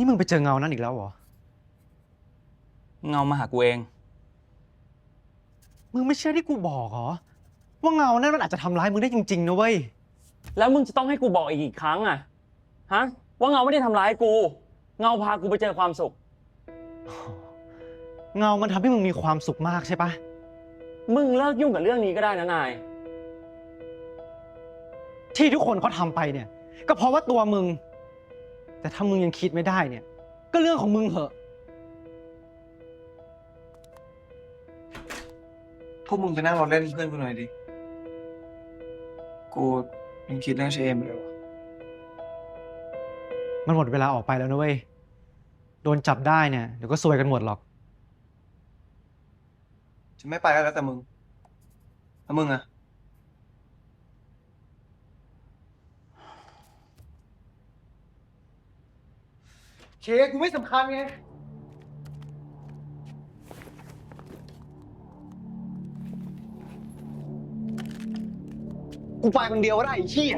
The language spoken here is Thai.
นี่มึงไปเจอเงานั้นอีกแล้วเหรอ เงามาหากูเอง มึงไม่เชื่อที่กูบอกเหรอ ว่าเงานั้นมันอาจจะทำร้ายมึงได้จริงๆนะเว้ย แล้วมึงจะต้องให้กูบอกอีกกี่ครั้งอะฮะ ว่าเงาไม่ได้ทำร้ายกู เงาพากูไปเจอความสุข เงามันทำให้มึงมีความสุขมากใช่ปะมึงเลิกยุ่งกับเรื่องนี้ก็ได้นะนาย ที่ทุกคนเขาทำไปเนี่ย ก็เพราะว่าตัวมึง แต่ถ้ามึงยังคิดไม่ได้เนี่ย ก็เรื่องของมึงเหอะ พวกมึงไปนั่งรอเล่นเพื่อนกูหน่อยดิ กูยังคิดเรื่องเชเอมอยู่เลยวะมันหมดเวลาออกไปแล้วนะเว้ย โดนจับได้เนี่ยเดี๋ยวก็ซวยกันหมดหรอก จะไม่ไปก็แล้วแต่มึงแล้วมึงอะ เคกูไม่สำคัญไง กูไปคนเดียวก็ได้ไอ้เชี่ย